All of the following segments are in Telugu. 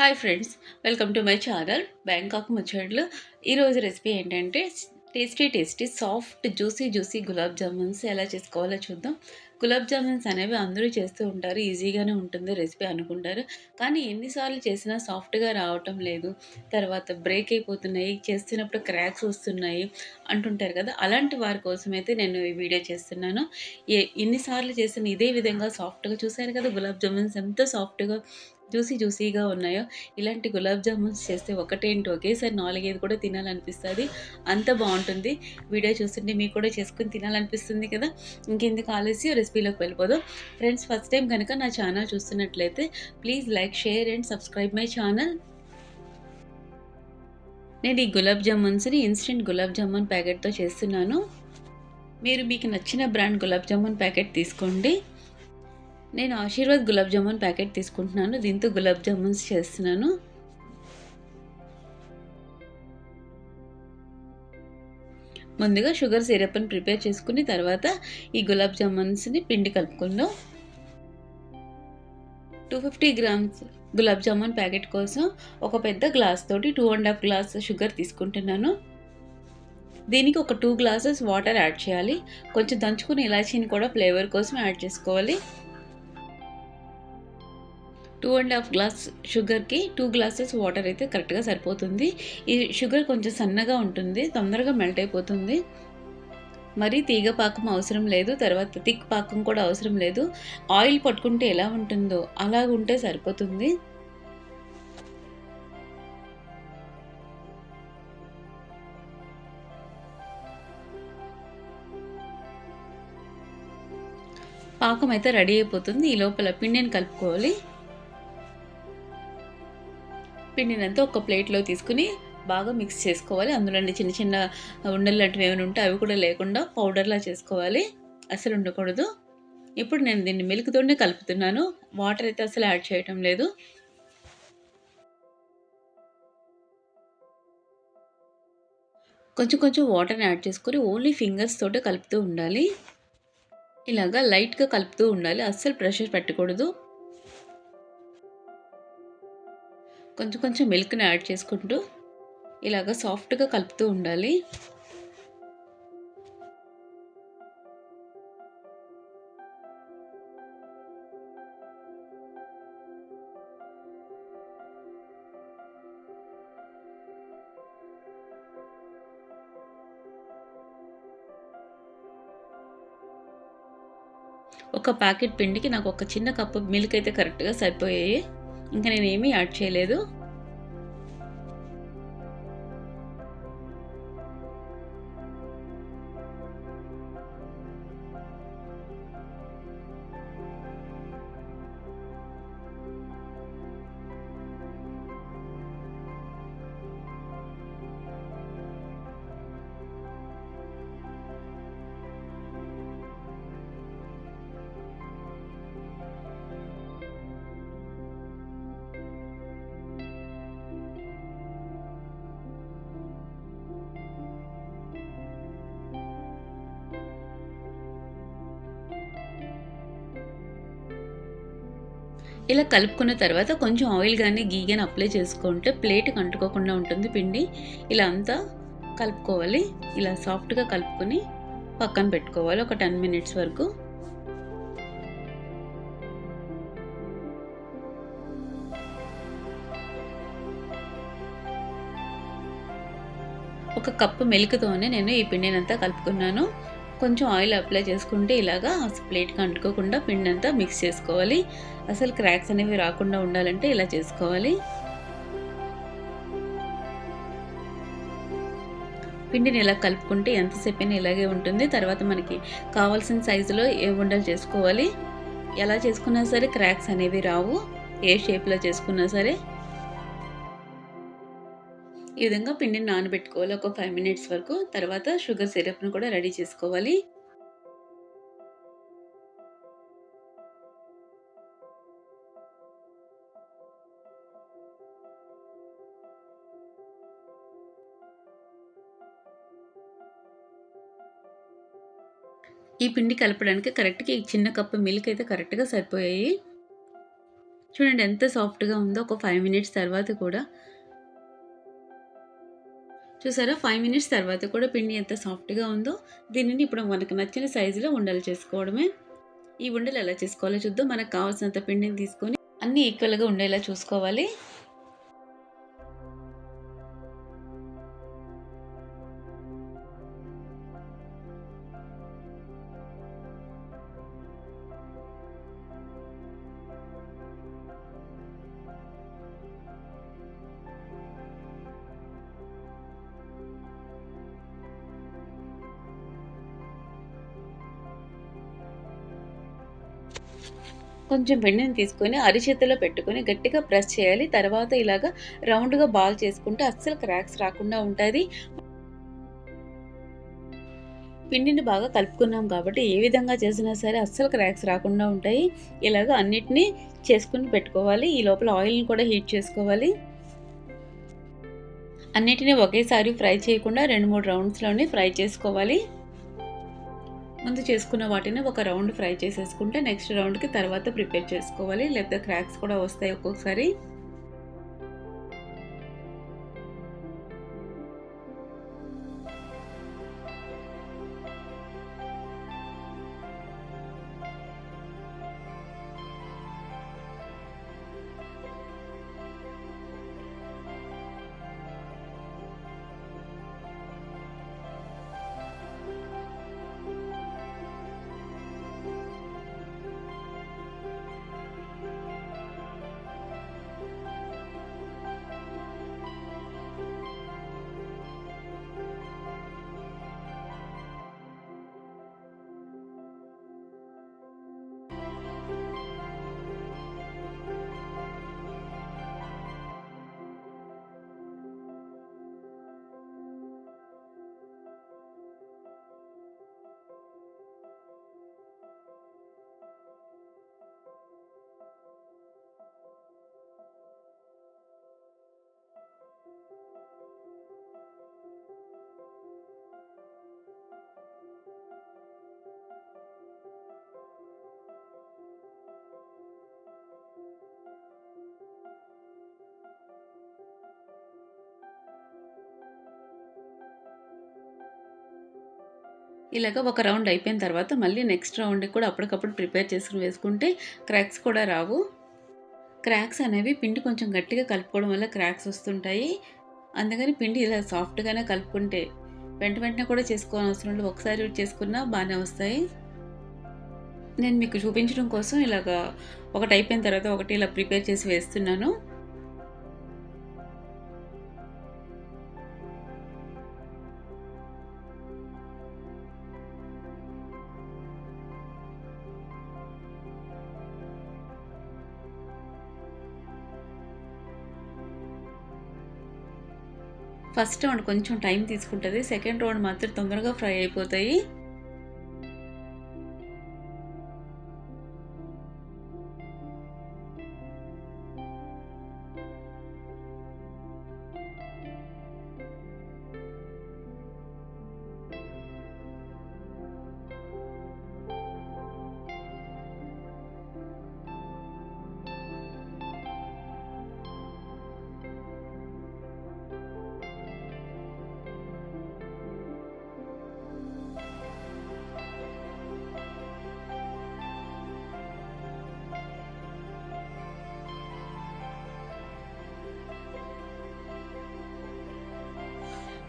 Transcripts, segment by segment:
Hi friends welcome to my channel Bangkok ముచ్చట్లు ఈరోజు రెసిపీ ఏంటంటే tasty tasty soft juicy juicy gulab jamuns ఎలా చేసుకోవాలో చూద్దాం. గులాబ్ జామున్స్ అనేవి అందరూ చేస్తూ ఉంటారు ఈజీగానే ఉంటుంది రెసిపీ అనుకుంటారు. కానీ ఎన్నిసార్లు చేసినా సాఫ్ట్గా రావటం లేదు. తర్వాత బ్రేక్ అయిపోతున్నాయి చేస్తున్నప్పుడు క్రాక్స్ వస్తున్నాయి అంటుంటారు కదా. అలాంటి వారి కోసమైతే నేను ఈ వీడియో చేస్తున్నాను. ఏ ఎన్నిసార్లు చేసిన ఇదే విధంగా సాఫ్ట్గా చూశారు కదా గులాబ్ జామున్స్ ఎంత సాఫ్ట్గా జ్యూసీ జ్యూసీగా ఉన్నాయో ఇలాంటి గులాబ్ జామున్స్ చేస్తే ఒకటేంటి ఒకేసారి నాలుగైదు కూడా తినాలనిపిస్తుంది. అంత బాగుంటుంది. వీడియో చూస్తుంటే మీకు కూడా చేసుకుని తినాలనిపిస్తుంది కదా? ఇంకెందుకు ఆలస్యం? రెసిపీలోకి వెళ్ళిపోదాం. ఫ్రెండ్స్ ఫస్ట్ టైం కనుక నా ఛానల్ చూస్తున్నట్లయితే please like share and subscribe my channel. నేను ఈ గులాబ్ జామున్స్ని ఇన్స్టెంట్ గులాబ్ జామున్ ప్యాకెట్తో చేస్తున్నాను. మీరు మీకు నచ్చిన బ్రాండ్ గులాబ్ జామున్ ప్యాకెట్ తీసుకోండి. నేను ఆశీర్వాద్ గులాబ్ జామున్ ప్యాకెట్ తీసుకుంటున్నాను. దీంతో గులాబ్ జామున్స్ చేస్తున్నాను. ముందుగా షుగర్ సిరప్ని ప్రిపేర్ చేసుకుని తర్వాత ఈ గులాబ్ జామున్స్ని పిండి కలుపుకుందాం. Two fifty grams gulab jamun packet కోసం ఒక పెద్ద గ్లాస్ తోటి two and half glass sugar తీసుకుంటున్నాను. దీనికి ఒక టూ గ్లాసెస్ వాటర్ యాడ్ చేయాలి. కొంచెం దంచుకుని ఇలాచీని కూడా ఫ్లేవర్ కోసం యాడ్ చేసుకోవాలి. టూ అండ్ హాఫ్ గ్లాస్ షుగర్కి టూ గ్లాసెస్ వాటర్ అయితే కరెక్ట్గా సరిపోతుంది. ఈ షుగర్ కొంచెం సన్నగా ఉంటుంది తొందరగా మెల్ట్ అయిపోతుంది. మరీ తీగ పాకం అవసరం లేదు తర్వాత థిక్ పాకం కూడా అవసరం లేదు. ఆయిల్ పట్టుకుంటే ఎలా ఉంటుందో అలా ఉంటే సరిపోతుంది. పాకం అయితే రెడీ అయిపోతుంది. ఈ లోపల పిండిని కలుపుకోవాలి. పిండినంతా ఒక ప్లేట్లో తీసుకుని బాగా మిక్స్ చేసుకోవాలి. అందులోని చిన్న చిన్న ఉండలు లాంటివి ఏమైనా ఉంటే అవి కూడా లేకుండా పౌడర్లా చేసుకోవాలి. అసలు ఉండకూడదు. ఇప్పుడు నేను దీన్ని మిల్క్తోనే కలుపుతున్నాను. వాటర్ అయితే అసలు యాడ్ చేయటం లేదు. కొంచెం కొంచెం వాటర్ని యాడ్ చేసుకొని ఓన్లీ ఫింగర్స్ తోటే కలుపుతూ ఉండాలి. ఇలాగా లైట్గా కలుపుతూ ఉండాలి. అస్సలు ప్రెషర్ పెట్టకూడదు. కొంచెం కొంచెం మిల్క్ని యాడ్ చేసుకుంటూ ఇలాగ సాఫ్ట్గా కలుపుతూ ఉండాలి. ఒక ప్యాకెట్ పిండికి నాకు ఒక చిన్న కప్పు మిల్క్ అయితే కరెక్ట్గా సరిపోయాయి. ఇంకా నేను ఏమీ యాడ్ చేయలేదు. ఇలా కలుపుకున్న తర్వాత కొంచెం ఆయిల్ కానీ గీ కానీ అప్లై చేసుకుంటే ప్లేట్కి అంటుకోకుండా ఉంటుంది పిండి. ఇలా అంతా కలుపుకోవాలి. ఇలా సాఫ్ట్గా కలుపుకొని పక్కన పెట్టుకోవాలి ఒక టెన్ మినిట్స్ వరకు. ఒక కప్పు మిల్క్తోనే నేను ఈ పిండినంతా కలుపుకున్నాను. కొంచెం ఆయిల్ అప్లై చేసుకుంటే ఇలాగా ప్లేట్కి అంటుకోకుండా పిండి అంతా మిక్స్ చేసుకోవాలి. అసలు క్రాక్స్ అనేవి రాకుండా ఉండాలంటే ఇలా చేసుకోవాలి. పిండిని ఇలా కలుపుకుంటే ఎంతసేపైనా ఇలాగే ఉంటుంది. తర్వాత మనకి కావాల్సిన సైజులో ఏ ఉండలు చేసుకోవాలి. ఎలా చేసుకున్నా సరే క్రాక్స్ అనేవి రావు. ఏ షేప్లో చేసుకున్నా సరే ఈ విధంగా పిండిని నానబెట్టుకోవాలి. ఒక ఫైవ్ మినిట్స్ వరకు. తర్వాత షుగర్ సిరప్ను కూడా రెడీ చేసుకోవాలి. ఈ పిండి కలపడానికి కరెక్ట్గా ఈ చిన్న కప్పు మిల్క్ అయితే కరెక్ట్గా సరిపోయాయి. చూడండి ఎంత సాఫ్ట్‌గా ఉందో. ఒక ఫైవ్ మినిట్స్ తర్వాత కూడా చూసారా ఫైవ్ మినిట్స్ తర్వాత కూడా పిండి ఎంత సాఫ్ట్‌గా ఉందో దీనిని ఇప్పుడు మనకు నచ్చిన సైజులో ఉండలు చేసుకోవడమే. ఈ ఉండలు ఎలా చేసుకోవాలో చూద్దాం. మనకు కావాల్సినంత పిండిని తీసుకొని అన్నీ ఈక్వల్‌గా ఉండేలా చూసుకోవాలి. కొంచెం పిండిని తీసుకొని అరిచేతిలో పెట్టుకొని గట్టిగా ప్రెస్ చేయాలి. తర్వాత ఇలాగా రౌండ్‌గా బాల్ చేసుకుంటే అస్సలు క్రాక్స్ రాకుండా ఉంటుంది పిండిని బాగా కలుపుకున్నాం కాబట్టి ఏ విధంగా చేసినా సరే అస్సలు క్రాక్స్ రాకుండా ఉంటాయి. ఇలాగ అన్నిటిని చేసుకుని పెట్టుకోవాలి. ఈ లోపల ఆయిల్‌ని కూడా హీట్ చేసుకోవాలి. అన్నిటిని ఒకేసారి ఫ్రై చేయకుండా 2, 3 రౌండ్స్‌లోనే ఫ్రై చేసుకోవాలి. ముందు చేసుకున్న వాటిని ఒక రౌండ్ ఫ్రై చేసేసుకుంటే నెక్స్ట్ రౌండ్‌కి తర్వాత ప్రిపేర్ చేసుకోవాలి. లేకపోతే క్రాక్స్ కూడా వస్తాయి ఒక్కొక్కసారి. ఇలాగ ఒక రౌండ్ అయిపోయిన తర్వాత మళ్ళీ నెక్స్ట్ రౌండ్‌కి కూడా అప్పటికప్పుడు ప్రిపేర్ చేసుకుని వేసుకుంటే క్రాక్స్ కూడా రావు. క్రాక్స్ అనేవి పిండి కొంచెం గట్టిగా కలుపుకోవడం వల్ల క్రాక్స్ వస్తుంటాయి. అందుకని పిండి ఇలా సాఫ్ట్‌గానే కలుపుకుంటే వెంట వెంటనే కూడా చేసుకోనవసరం లేదు. ఒకసారి చేసుకున్నా బాగానే వస్తాయి. నేను మీకు చూపించడం కోసం ఇలాగా ఒకటి అయిపోయిన తర్వాత ఒకటి ఇలా ప్రిపేర్ చేసి వేస్తున్నాను. ఫస్ట్ రౌండ్ కొంచెం టైం తీసుకుంటది. సెకండ్ రౌండ్ మాత్రం తొందరగా ఫ్రై అయిపోతాయి.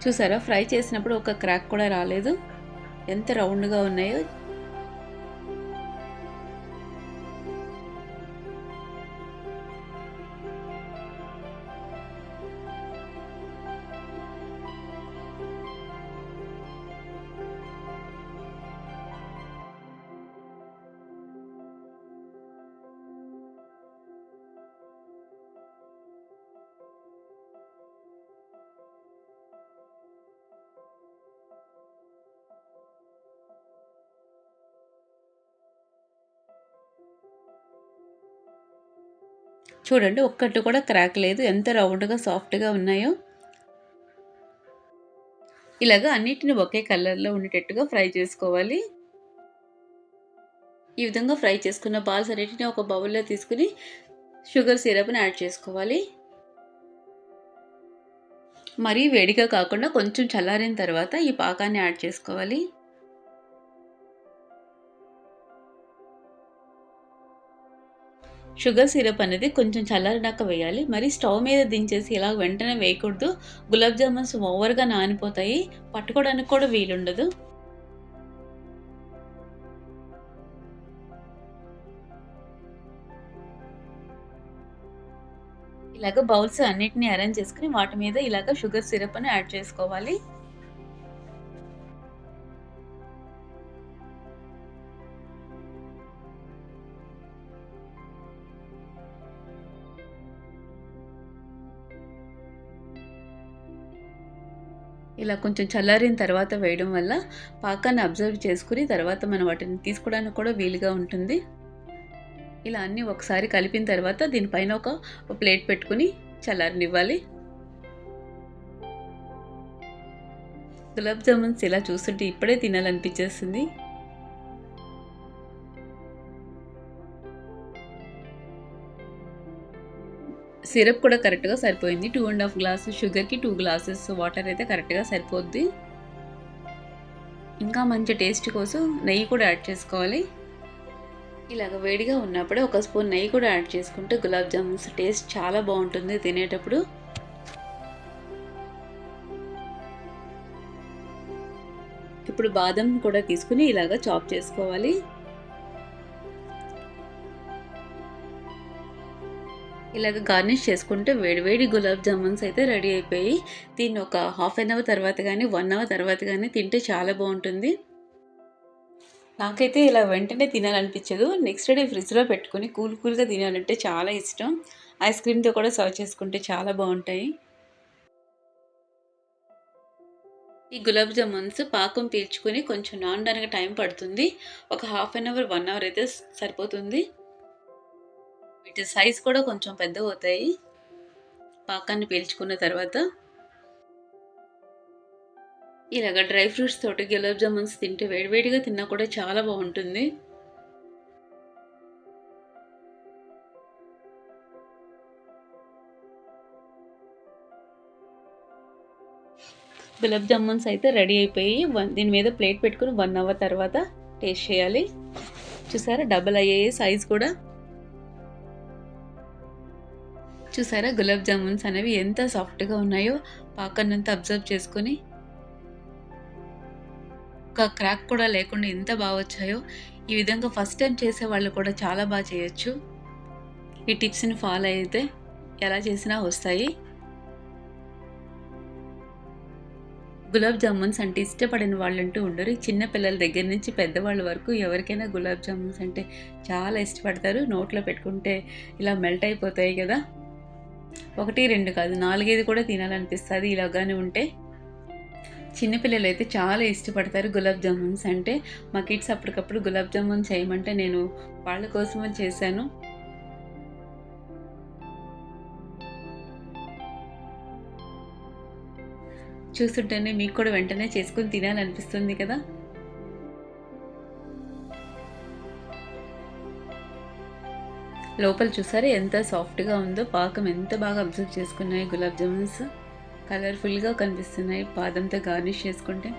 చూసారా? ఫ్రై చేసినప్పుడు ఒక క్రాక్ కూడా రాలేదు. ఎంత రౌండ్గా ఉన్నాయో చూడండి ఒక్కటి కూడా క్రాక్ లేదు. ఎంత రౌండ్గా సాఫ్ట్గా ఉన్నాయో. ఇలాగ అన్నిటిని ఒకే కలర్లో ఉండేటట్టుగా ఫ్రై చేసుకోవాలి. ఈ విధంగా ఫ్రై చేసుకున్న బాల్స్ అన్నిటిని ఒక బౌల్లో తీసుకుని షుగర్ సిరప్ని యాడ్ చేసుకోవాలి. మరీ వేడిగా కాకుండా కొంచెం చల్లారిన తర్వాత ఈ పాకాన్ని యాడ్ చేసుకోవాలి. షుగర్ సిరప్ అనేది కొంచెం చల్లారినాక వేయాలి. మరి స్టవ్ మీద దించేసి ఇలా వెంటనే వేయకూడదు. గులాబ్ జామున్స్ ఓవర్గా నానిపోతాయి. పట్టుకోవడానికి కూడా వీలుండదు. ఇలాగ బౌల్స్ అన్నిటిని అరేంజ్ చేసుకుని వాటి మీద ఇలాగ షుగర్ సిరప్ అని యాడ్ చేసుకోవాలి. ఇలా కొంచెం చల్లారిన తర్వాత వేయడం వల్ల పాకాన్ని అబ్జర్వ్ చేసుకుని తర్వాత మనం వాటిని తీసుకోవడానికి కూడా వీలుగా ఉంటుంది. ఇలా అన్నీ ఒకసారి కలిపిన తర్వాత దీనిపైన ఒక ప్లేట్ పెట్టుకుని చల్లారనివ్వాలి. గులాబ్ జామున్స్ ఇలా చూస్తుంటే ఇప్పుడే తినాలనిపించేస్తుంది సిరప్ కూడా కరెక్ట్గా సరిపోయింది. టూ అండ్ హాఫ్ గ్లాస్ షుగర్కి టూ గ్లాసెస్ వాటర్ అయితే కరెక్ట్గా సరిపోద్ది. ఇంకా మంచి టేస్ట్ కోసం నెయ్యి కూడా యాడ్ చేసుకోవాలి. ఇలాగ వేడిగా ఉన్నప్పుడే ఒక స్పూన్ నెయ్యి కూడా యాడ్ చేసుకుంటే గులాబ్ జామున్స్ టేస్ట్ చాలా బాగుంటుంది తినేటప్పుడు. ఇప్పుడు బాదం కూడా తీసుకుని ఇలాగ చాప్ చేసుకోవాలి. ఇలాగ గార్నిష్ చేసుకుంటే వేడివేడి గులాబ్ జామున్స్ అయితే రెడీ అయిపోయి దీన్ని ఒక హాఫ్ అన్ అవర్ తర్వాత కానీ వన్ అవర్ తర్వాత కానీ తింటే చాలా బాగుంటుంది. నాకైతే ఇలా వెంటనే తినాలనిపించదు. నెక్స్ట్ డే ఫ్రిడ్జ్లో పెట్టుకుని కూల్ కూల్గా తినాలంటే చాలా ఇష్టం. ఐస్ క్రీమ్తో కూడా సర్వ్ చేసుకుంటే చాలా బాగుంటాయి. ఈ గులాబ్ జామున్స్ పాకం పీల్చుకొని కొంచెం నానడానికి టైం పడుతుంది. ఒక half an hour one hour అయితే సరిపోతుంది. వీటి సైజ్ కూడా కొంచెం పెద్ద అవుతాయి. పాకాన్ని పీల్చుకున్న తర్వాత ఇలాగ డ్రై ఫ్రూట్స్ తోటి గులాబ్ జామున్స్ తింటే వేడివేడిగా తిన్నా కూడా చాలా బాగుంటుంది. గులాబ్ జామున్స్ అయితే రెడీ అయిపోయి దీని మీద ప్లేట్ పెట్టుకుని వన్ అవర్ తర్వాత టేస్ట్ చేయాలి. చూసారా? డబల్ అయ్యాయి సైజ్ కూడా. చూసారా? గులాబ్ జామున్స్ అనేవి ఎంత సాఫ్ట్గా ఉన్నాయో పాకన్నంత అబ్జర్వ్ చేసుకొని. ఒక క్రాక్ కూడా లేకుండా ఎంత బాగా వచ్చాయో ఈ విధంగా ఫస్ట్ టైం చేసే వాళ్ళు కూడా చాలా బాగా చేయొచ్చు. ఈ టిప్స్ని ఫాలో అయితే ఎలా చేసినా వస్తాయి. గులాబ్ జామున్స్ అంటే ఇష్టపడిన వాళ్ళంటూ ఉండరు. చిన్న పిల్లల దగ్గర నుంచి పెద్దవాళ్ళ వరకు ఎవరికైనా గులాబ్ జామున్స్ అంటే చాలా ఇష్టపడతారు. నోట్లో పెట్టుకుంటే ఇలా మెల్ట్ అయిపోతాయి కదా. ఒకటి రెండు కాదు నాలుగైదు కూడా తినాలనిపిస్తుంది. ఇలాగానే ఉంటే చిన్నపిల్లలు అయితే చాలా ఇష్టపడతారు గులాబ్ జామున్స్. అంటే మా కిడ్స్ అప్పటికప్పుడు గులాబ్ జామున్ చేయమంటే నేను వాళ్ళ కోసమే చేశాను. చూస్తుంటేనే మీకు కూడా వెంటనే చేసుకొని తినాలనిపిస్తుంది కదా? లోపల చూసారా ఎంత సాఫ్ట్గా ఉందో? పాకం ఎంత బాగా అబ్జర్వ్ చేసుకున్నాయి గులాబ్ జామున్స్? కలర్ఫుల్గా కనిపిస్తున్నాయి. పాదంతో గార్నిష్ చేసుకుంటే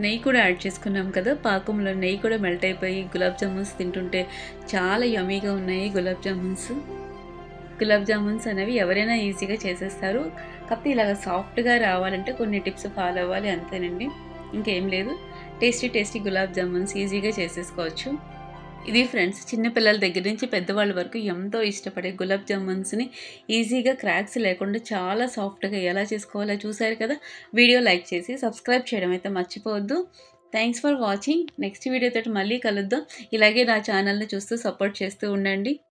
నెయ్యి కూడా యాడ్ చేసుకున్నాం కదా? పాకంలో నెయ్యి కూడా మెల్ట్ అయిపోయి గులాబ్ జామున్స్ తింటుంటే చాలా యమీగా ఉన్నాయి గులాబ్ జామున్స్. గులాబ్ జామున్స్ అనేవి ఎవరైనా ఈజీగా చేసేస్తారు. కాకపోతే ఇలాగ సాఫ్ట్గా రావాలంటే కొన్ని టిప్స్ ఫాలో అవ్వాలి అంతేనండి. ఇంకేం లేదు. టేస్టీ టేస్టీ గులాబ్ జామున్స్ ఈజీగా చేసేసుకోవచ్చు. ఇది ఫ్రెండ్స్ చిన్నపిల్లల దగ్గర నుంచి పెద్దవాళ్ళ వరకు ఎంతో ఇష్టపడే గులాబ్ జామున్స్ని ఈజీగా క్రాక్స్ లేకుండా చాలా సాఫ్ట్గా ఎలా చేసుకోవాలో చూసారు కదా? వీడియో లైక్ చేసి సబ్స్క్రైబ్ చేయడం అయితే మర్చిపోవద్దు. థ్యాంక్స్ ఫర్ వాచింగ్ నెక్స్ట్ వీడియోతో మళ్ళీ కలుద్దాం. ఇలాగే నా ఛానల్ని చూస్తూ సపోర్ట్ చేస్తూ ఉండండి.